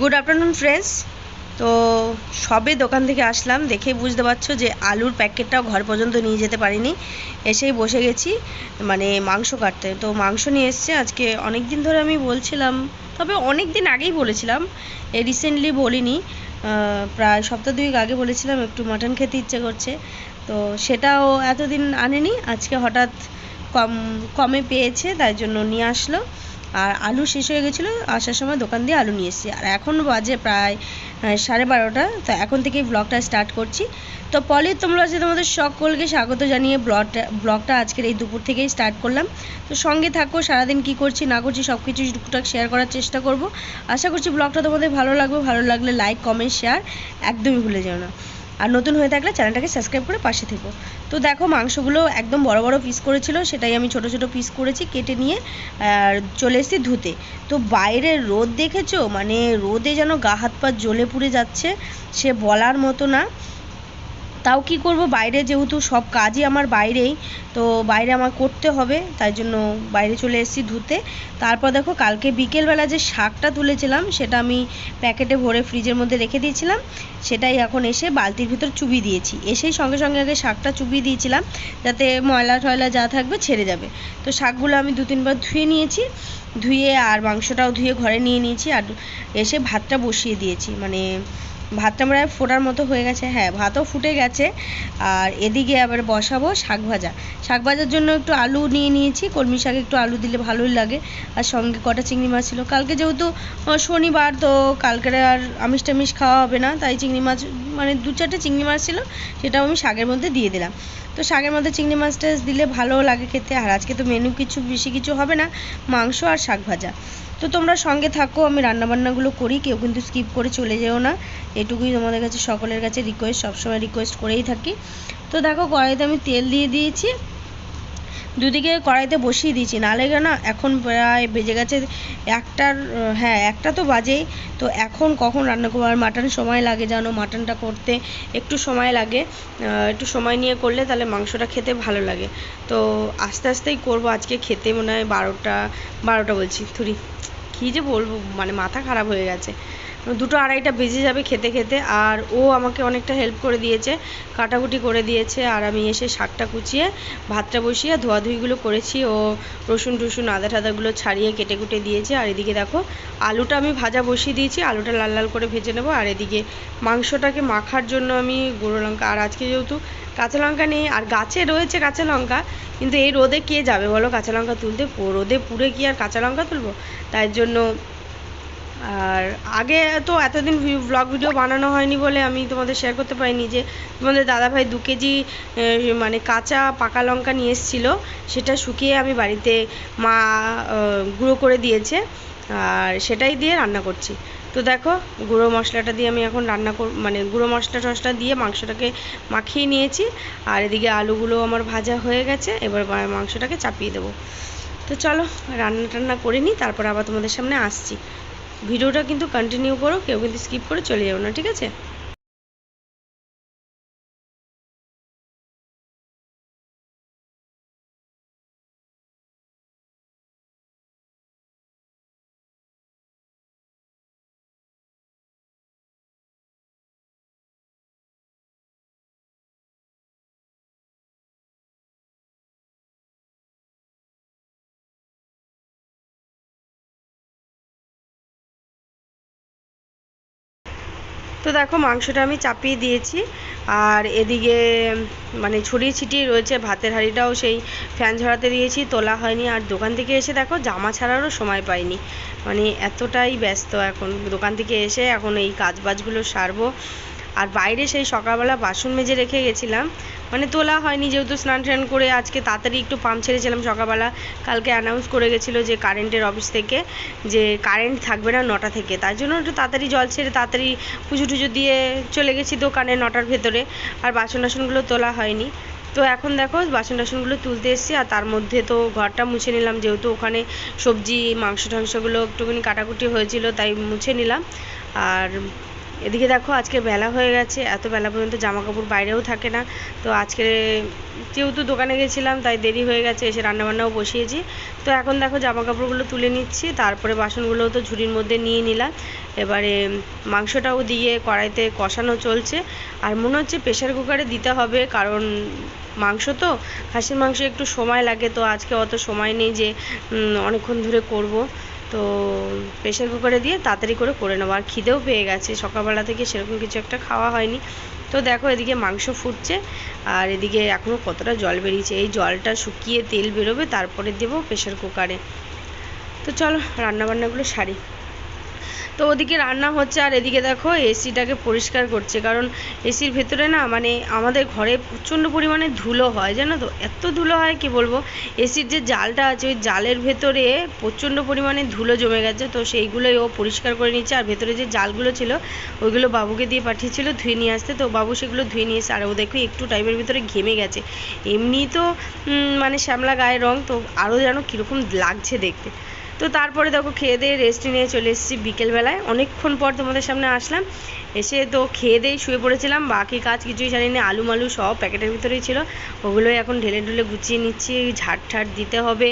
Good afternoon friends তো সবে দোকান থেকে আসলাম, দেখেই বুঝতে পারছ যে আলুর প্যাকেটটাও ঘর পর্যন্ত নিয়ে যেতে পারিনি। এসেই বসে গেছি মানে মাংস কাটতে। তো মাংস নিয়ে এসছে, আজকে অনেক দিন ধরে আমি বলছিলাম, তবে অনেক দিন আগেই বলেছিলাম রিসেন্টলি বলিনি। প্রায় সপ্তাহ দুয়েক আগে বলেছিলাম, একটু মাটন খেতে ইচ্ছে করছে। তো সেটাও এতদিন আনেনি, আজকে হঠাৎ কম, কমে পেয়েছে, তাই জন্য নিয়ে আসলো। আর আলু শেষ হয়ে গেছিল, আসার সময় দোকান দিয়ে আলু নিয়ে এসেছি। আর এখন বাজে প্রায় সাড়ে বারোটা, তো এখন থেকেই ব্লগটা স্টার্ট করছি। তো পলি তোমরা আছে তোমাদের সকলকে স্বাগত জানিয়ে ব্লগটা ব্লগটা আজকের এই দুপুর থেকেই স্টার্ট করলাম। তো সঙ্গে থাকো, সারাদিন কি করছি, না করছি সব কিছু টুকটাক শেয়ার করার চেষ্টা করব। আশা করছি ব্লগটা তোমাদের ভালো লাগবে, ভালো লাগলে লাইক কমেন্ট শেয়ার একদমই ভুলে যেও না। আর নতুন হয়ে থাকলে চ্যানেলটাকে সাবস্ক্রাইব করে পাশে থেকো। তো দেখো, মাংসগুলো একদম বড় বড় পিস করেছিল, সেটাই আমি ছোট ছোট পিস করেছি, কেটে নিয়ে, আর চলে এসেছি ধুতে। তো বাইরে রোদ দেখেছ? মানে রোদে যেন গা হাত পা জ্বলে পুড়ে যাচ্ছে, সে বলার মতো না। তাও কি করব? বাইরে যেহেতু সব কাজই আমার বাইরেই, তো বাইরে আমার করতে হবে, তাই জন্য বাইরে চলে এসেছি ধুতে। তারপর দেখো, কালকে বিকেলবেলা যে শাকটা তুলেছিলাম, সেটা আমি প্যাকেটে ভরে ফ্রিজের মধ্যে রেখে দিয়েছিলাম। সেটাই এখন এসে বালতির ভিতর চুবিয়ে দিয়েছি। এসেই সঙ্গে সঙ্গে আগে শাকটা চুবিয়ে দিয়েছিলাম, যাতে ময়লা টয়লা যা থাকবে ছেড়ে যাবে। তো শাকগুলো আমি দু তিনবার ধুয়ে নিয়েছি। ধুয়ে আর মাংসটাও ধুয়ে ঘরে নিয়ে নিয়েছি, আর এসে ভাতটা বসিয়ে দিয়েছি। মানে ভাতটা প্রায় ফোটার মতো হয়ে গেছে। হ্যাঁ ভাতও ফুটে গেছে। আর এদিকে আবার বসাবো শাক ভাজা। শাক ভাজার জন্য একটু আলু নিয়ে নিয়েছি। কলমি শাকে একটু আলু দিলে ভালোই লাগে। আর সঙ্গে কটা চিংড়ি মাছ ছিল। কালকে যেহেতু শনিবার, তো কালকে আর আমিষ টামিষ খাওয়া হবে না। তাই চিংড়ি মাছ মানে দু চারটে চিংড়ি মাছ ছিল, সেটাও আমি শাকের মধ্যে দিয়ে দিলাম। তো শাকের মধ্যে চিংড়ি মাছটা দিলে ভালো লাগে খেতে। আর আজকে তো মেনু কিছু, বেশি কিছু হবে না। মাংস আর শাক ভাজা। তো তোমরা সঙ্গে থাকো, আমি রান্নাবান্নাগুলো করি, কেউ কিন্তু স্কিপ করে চলে যেও না। এটুকুই তোমাদের কাছে, সকলের কাছে রিকোয়েস্ট সবসময় রিকোয়েস্ট করেই থাকি। তো দেখো কড়াইতে আমি তেল দিয়ে দিয়েছি। দুদিকে কড়াইতে বসিয়ে দিয়েছি। নাহলে না, এখন প্রায় বেজে গেছে একটার হ্যাঁ একটা তো বাজেই। তো এখন কখন রান্না করব? আর মাটন সময় লাগে জানো, মাটনটা করতে একটু সময় লাগে। একটু সময় নিয়ে করলে তাহলে মাংসটা খেতে ভালো লাগে। তো আস্তে আস্তেই করব। আজকে খেতে মনে হয় বারোটা বারোটা বলছি, থুরি। কী যে বলব মানে মাথা খারাপ হয়ে গেছে। দুটো আড়াইটা বেজে যাবে খেতে খেতে, আর ও আমাকে অনেকটা হেল্প করে দিয়েছে, কাটাকুটি করে দিয়েছে, আর আমি এসে শাকটা কুচিয়ে, ভাতটা বসিয়ে ধোয়াধুয়িগুলো করেছি, ও রসুন টসুন, আদা টাদাগুলো ছাড়িয়ে কেটে কুটে দিয়েছে, আর এদিকে দেখো, আলুটা আমি ভাজা বসিয়ে দিয়েছি, আলুটা লাল লাল করে ভেজে নেব, আর এদিকে মাংসটাকে মাখার জন্য আমি গুঁড়ো লঙ্কা, আর আজকে যেহেতু কাঁচা লঙ্কা নেই, আর গাছে রয়েছে কাঁচা লঙ্কা, কিন্তু এই রোদে কে যাবে বলো কাঁচা লঙ্কা তুলতে? রোদে পুড়ে কি আর কাঁচা লঙ্কা তুলবো? তাই জন্য আর আগে তো এতদিন ব্লগ ভিডিও বানানো হয়নি বলে আমি তোমাদের শেয়ার করতে পারিনি যে তোমাদের দাদাভাই দু কেজি মানে কাঁচা পাকা লঙ্কা নিয়ে এসেছিল, সেটা শুকিয়ে আমি বাড়িতে মা গুঁড়ো করে দিয়েছে, আর সেটাই দিয়ে রান্না করছি। তো দেখো, গুঁড়ো মশলাটা দিয়ে আমি এখন রান্না কর মানে গুঁড়ো মশলা টশলা দিয়ে মাংসটাকে মাখিয়ে নিয়েছি, আর এদিকে আলুগুলো আমার ভাজা হয়ে গেছে, এবার মাংসটাকে চাপিয়ে দেবো। তো চলো, রান্না টান্না করে নিই, তারপর আবার তোমাদের সামনে আসছি। ভিডিওটা কিন্তু কন্টিনিউ করো কেউ কিন্তু স্কিপ করে চলে যাও না ঠিক আছে? তো দেখো, মাংসটা আমি চাপিয়ে দিয়েছি। আর এদিকে মানে ছড়িয়ে ছিটিয়ে রয়েছে, ভাতের হাঁড়িটাও সেই ফ্যান ঝরাতে দিয়েছি, তোলা হয়নি। আর দোকান থেকে এসে দেখো, জামা ছাড়ারও সময় পাইনি। মানে এতটাই ব্যস্ত এখন। দোকান থেকে এসে এখন এই কাজ বাজগুলো সারবো। আর বাইরে সেই সকালবেলা বাসন মেজে রেখে গেছিলাম। মানে তোলা হয়নি, যেহেতু স্নান টান করে আজকে তাড়াতাড়ি একটু পাম্প ছেড়েছিলাম সকালবেলা। কালকে অ্যানাউন্স করে গেছিল যে কারেন্টের অফিস থেকে যে কারেন্ট থাকবে না নটা থেকে। তার জন্য একটু তাড়াতাড়ি জল ছেড়ে তাড়াতাড়ি পুজো টুজো দিয়ে চলে গেছি দোকানে নটার ভেতরে। আর বাসন টাসনগুলো তোলা হয়নি। তো এখন দেখো বাসন টাসনগুলো তুলতে এসেছি আর তার মধ্যে তো ঘরটা মুছে নিলাম। যেহেতু ওখানে সবজি, মাংস, টাংসগুলো একটুখানি কাটাকুটি হয়েছিল, তাই মুছে নিলাম। আর এদিকে দেখো, আজকে বেলা হয়ে গেছে, এত বেলা পর্যন্ত জামা কাপড় বাইরেও থাকে না। তো আজকে যেহেতু দোকানে গেছিলাম, তাই দেরি হয়ে গেছে, এসে রান্নাবান্নাও বসিয়েছি। তো এখন দেখো জামা কাপড়গুলো তুলে নিচ্ছি, তারপরে বাসনগুলোও তো ঝুড়ির মধ্যে নিয়ে নিলাম। এবারে মাংসটাও দিয়ে কড়াইতে কষানো চলছে। আর মনে হচ্ছে প্রেশার কুকারে দিতে হবে, কারণ মাংস তো, খাসির মাংস একটু সময় লাগে, তো আজকে অত সময় নেই যে অনেকক্ষণ ধরে করব। তো প্রেশার কুকারে দিয়ে তাড়াতাড়ি করে করে নেব। আর খিদেও পেয়ে গেছে। সকালবেলা থেকে সেরকম কিছু একটা খাওয়া হয়নি। তো দেখো, এদিকে মাংস ফুটছে। আর এদিকে এখনও কতটা জল বেরিয়েছে। এই জলটা শুকিয়ে তেল বেরোবে, তারপরে দেবো প্রেশার কুকারে। তো চলো, রান্নাবান্নাগুলো সারি। তো ওদিকে রান্না হচ্ছে আর এদিকে দেখো এসিটাকে পরিষ্কার করছে, কারণ এসির ভেতরে না মানে আমাদের ঘরে প্রচণ্ড পরিমাণে ধুলো হয়, জানো তো? এত ধুলো হয় কি বলব? এসির যে জালটা আছে, ওই জালের ভেতরে প্রচণ্ড পরিমাণে ধুলো জমে গেছে, তো সেইগুলোই ও পরিষ্কার করে নিচ্ছে। আর ভেতরে যে জালগুলো ছিল, ওইগুলো বাবুকে দিয়ে পাঠিয়েছিল ধুয়ে নিয়ে আসতে, তো বাবু সেগুলো ধুয়ে নিয়ে এসে, আর ও দেখো একটু টাইমের ভিতরে ঘেমে গেছে। এমনি তো মানে শ্যামলা গায়ের রং, তো আরও যেন কীরকম লাগছে দেখতে। তো তারপরে দেখো খেয়ে দিয়ে রেস্ট নিয়ে চলে এসেছি বিকেলবেলায়। অনেকক্ষণ পর তোমাদের সামনে আসলাম। এসে তো খেয়ে দিয়ে শুয়ে পড়েছিলাম। বাকি কাজ কিছুই জানি না, আলু মালু সব প্যাকেটের ভিতরেই ছিল। ওগুলোই এখন ঢেলে ঢুলে গুছিয়ে নিচ্ছি। ঝাড় ঠাট দিতে হবে।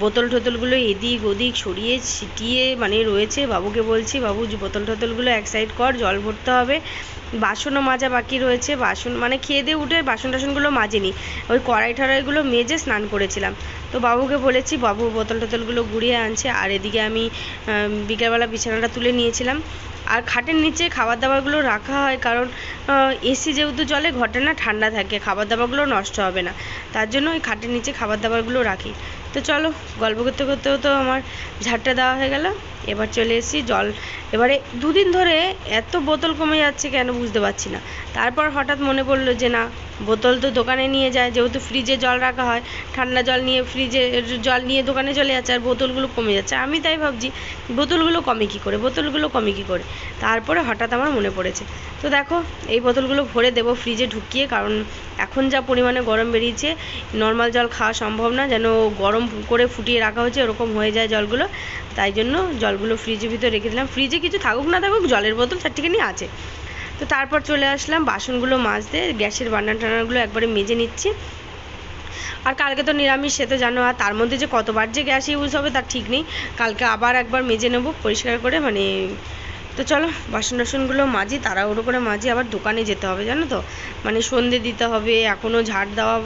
বোতল টোতলগুলো এদিক ওদিক সরিয়ে ছিটিয়ে মানে রয়েছে। বাবুকে বলছি, বাবু, বোতল টোতলগুলো এক সাইড কর, জল ভরতে হবে। বাসনও মাজা বাকি রয়েছে, বাসন মানে খেয়ে দিয়ে উঠে বাসন টাসনগুলো মাজেনি। ওই কড়াই ঠড়াইগুলো মেজে স্নান করেছিলাম। তো বাবুকে বলেছি, বাবু, বোতল টোতলগুলো গুড়িয়ে আনছে। আর এদিকে আমি বিকেলবেলা বিছানাটা তুলে নিয়েছিলাম। আর খাটের নিচে খাবার দাবারগুলো রাখা হয় কারণ এসি যেহেতু চলে, ঘরটা না ঠান্ডা থাকে খাবার দাবারগুলো নষ্ট হবে না। তার জন্য ওই খাটের নিচে খাবার দাবারগুলো রাখি। তো চলো, গল্প করতে করতেও তো আমার ঝাড়টা দেওয়া হয়ে গেল। এবার চলে এসেছি জল। এবারে দুদিন ধরে এত বোতল কমে যাচ্ছে কেন বুঝতে পারছি না। তারপর হঠাৎ মনে পড়ল যে না, বোতল তো দোকানে নিয়ে যায়, যেহেতু ফ্রিজে জল রাখা হয়, ঠান্ডা জল নিয়ে ফ্রিজে জল নিয়ে দোকানে চলে যাচ্ছে আর বোতলগুলো কমে যাচ্ছে। আমি তাই ভাবছি, বোতলগুলো কমে কী করে? বোতলগুলো কমে কী করে? তারপরে হঠাৎ আমার মনে পড়েছে। তো দেখো, এই বোতলগুলো ভরে দেবো ফ্রিজে ঢুকিয়ে, কারণ এখন যা পরিমাণে গরম বেরিয়েছে নর্মাল জল খাওয়া সম্ভব না, যেন গরম করে ফুটিয়ে রাখা হয়েছে, ওরকম হয়ে যায় জলগুলো। তাই জন্য জলগুলো ফ্রিজের ভিতরে রেখে দিলাম। ফ্রিজে কিছু থাকুক না থাকুক, জলের বোতল চারটিখানি আছে। তো তারপর চলে আসলাম বাসনগুলো মাজতে, গ্যাসের বান্নার টান্নারগুলো একবারে মেজে নিচ্ছি। আর কালকে তো নিরামিষ, সে তো জানো, আর তার মধ্যে যে কতবার যে গ্যাস ইউজ হবে তার ঠিক নেই। কালকে আবার একবার মেজে নেব, পরিষ্কার করে মানে তো চলো বাসন টাসনগুলো মাজি, তাড়াহুড়ো করে মাজি, আবার দোকানে যেতে হবে, জানো তো? মানে সন্ধে দিতে হবে এখনও ঝাড় দেওয়া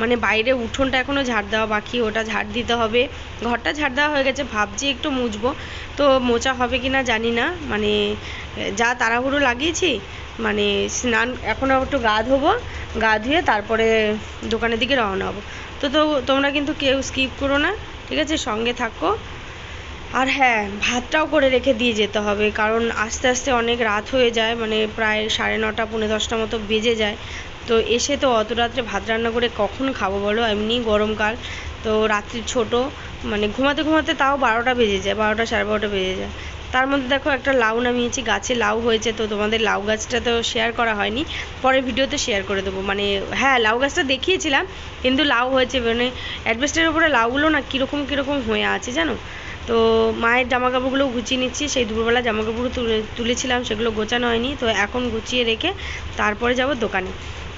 মানে বাইরে উঠোনটা এখনও ঝাড় দেওয়া বাকি, ওটা ঝাড় দিতে হবে। ঘরটা ঝাড় দেওয়া হয়ে গেছে, ভাবছি একটু মুছবো। তো মোচা হবে কি না জানি না মানে যা তাড়াহুড়ো লাগিয়েছি মানে স্নান, এখন একটু গা ধোবো, গা ধুয়ে তারপরে দোকানের দিকে রওনা হব। তো তো তোমরা কিন্তু কেউ স্কিপ করো না, ঠিক আছে? সঙ্গে থাকো। আর হ্যাঁ ভাতটাও করে রেখে দিয়ে যেতে হবে, কারণ আস্তে আস্তে অনেক রাত হয়ে যায় মানে প্রায় সাড়ে নটা, পৌনে দশটা মতো বেজে যায়। তো এসে তো অত রাত্রে ভাত রান্না করে কখন খাব বলো? এমনি গরমকাল তো রাত্রি ছোট মানে ঘুমাতে ঘুমাতে তাও বারোটা বেজে যায়, বারোটা সাড়ে বারোটা বেজে যায়। তার মধ্যে দেখো একটা লাউ নামিয়েছি, গাছে লাউ হয়েছে, তো তোমাদের লাউ গাছটা তো শেয়ার করা হয়নি, পরের ভিডিওতে শেয়ার করে দেবো। মানে হ্যাঁ লাউ গাছটা দেখিয়েছিলাম, কিন্তু লাউ হয়েছে মানে অ্যাডভেস্টের উপরে লাউগুলো না কীরকম কীরকম হয়ে আছে জানো? তো মায়ের জামা কাপড়গুলো গুছিয়ে নিচ্ছি। সেই দুপুরবেলা জামা কাপড় তুলে, তুলেছিলাম, সেগুলো গোছানো হয়নি। তো এখন গুছিয়ে রেখে তারপরে যাব দোকানে।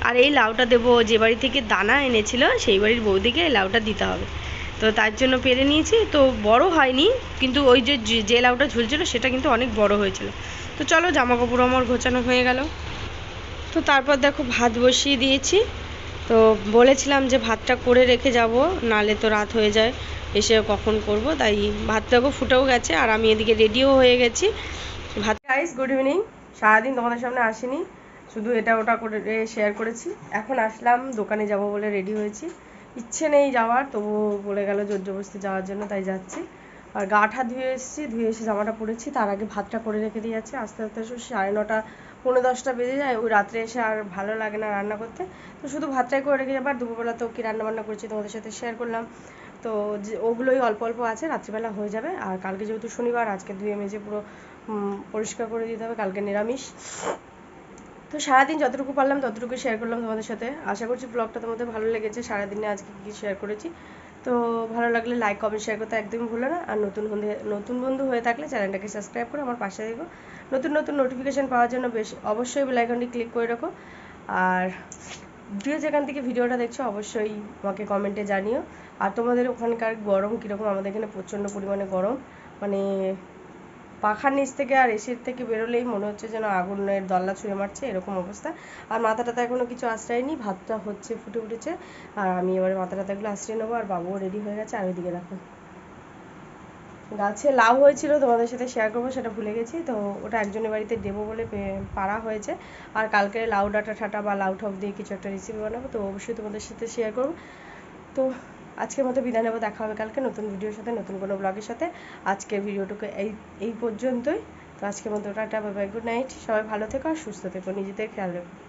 আর এই লাউটা দেবো, যে বাড়ি থেকে দানা এনেছিল, সেই বাড়ির বৌদিকে এই লাউটা দিতে হবে। তো তার জন্য পেরে নিয়েছি। তো বড় হয়নি, কিন্তু ওই যে যে লাউটা ঝুলছিল, সেটা কিন্তু অনেক বড় হয়েছিল। তো চলো জামা কাপড় আমার গোছানো হয়ে গেল। তো তারপর দেখো, ভাত বসিয়ে দিয়েছি। তো বলেছিলাম যে ভাতটা করে রেখে যাব, নালে তো রাত হয়ে যায়। এসে কখন করব, তাই ভাত দেখো ফুটেও গেছে আর আমি এদিকে রেডিও হয়ে গেছি। ভাত গাইস গুড ইভিনিং সারাদিন তোমাদের সামনে আসিনি, শুধু এটা ওটা করে শেয়ার করেছি। এখন আসলাম, দোকানে যাব বলে রেডি হয়েছি। ইচ্ছে নেই যাওয়ার তবু বলে গেল জোর জবরদস্তি যাওয়ার জন্য, তাই যাচ্ছি। আর গাটা ধুয়ে এসেছি, ধুয়ে এসে জামাটা পরেছি, তার আগে ভাতটা করে রেখে দিয়ে যাচ্ছি। আস্তে আস্তে সাড়ে নটা, পৌনে দশটা বেজে যায়, ওই রাত্রে এসে আর ভালো লাগে না রান্না করতে। তো শুধু ভাতটাই করে রেখে যাবার দুপুরবেলা তো কী রান্না বান্না করেছি তোমাদের সাথে শেয়ার করলাম। তো ওগুলোই অল্প অল্প আছে, রাত্রিবেলা হয়ে যাবে। আর কালকে যেহেতু শনিবার, আজকে ধুয়ে মেজে পুরো পরিষ্কার করে দিতে হবে, কালকে নিরামিষ। তো সারাদিন যতটুকু পারলাম ততটুকু শেয়ার করলাম তোমাদের সাথে। আশা করছি ব্লগটা তোমাদের ভালো লেগেছে, সারাদিনে আজকে কী শেয়ার করেছি। তো ভালো লাগলে লাইক কমেন্ট শেয়ার করতে একদমই ভুলো না। আর নতুন বন্ধু নতুন বন্ধু হয়ে থাকলে চ্যানেলটাকে সাবস্ক্রাইব করে আমার পাশে দেখো নতুন নতুন নোটিফিকেশান পাওয়ার জন্য বেশ অবশ্যই বেল আইকনটি ক্লিক করে রাখো। আর যে যেখান থেকে ভিডিওটা দেখছ, অবশ্যই আমাকে কমেন্টে জানিও। আর তোমাদের ওখানকার গরম কীরকম? আমাদের এখানে প্রচণ্ড পরিমাণে গরম। মানে পাখার নিচ থেকে আর এসির থেকে বেরোলেই মনে হচ্ছে যেন আগুনের দল্লা ছুঁড়ে মারছে, এরকম অবস্থা। আর মাথা টাথা এখনও কিছু আশ্রয়নি ভাতটা হচ্ছে, ফুটে উঠেছে। আর আমি এবারে মাথা টাথাগুলো আশ্রয় নেব, আর বাবুও রেডি হয়ে গেছে। আর ওইদিকে দেখো। গাছে লাউ হয়েছিল, তোমাদের সাথে শেয়ার করব, সেটা ভুলে গেছি। তো ওটা একজনের বাড়িতে দেবো বলে পারা হয়েছে। আর কালকে লাউ ডাটা ঠাটা বা লাউ ঠক দিয়ে কিছু একটা রেসিপি বানাবো, তো অবশ্যই তোমাদের সাথে শেয়ার করব। তো আজকের মতো বিদায় নেব, দেখা হবে কালকে নতুন ভিডিওর সাথে, নতুন কোনো ব্লগের সাথে। আজকের ভিডিওটুকু এই এই পর্যন্তই। তো আজকের মতো টাটা বাই গুড নাইট সবাই ভালো থেকো আর সুস্থ থেকো, নিজেদের খেয়াল রেখো।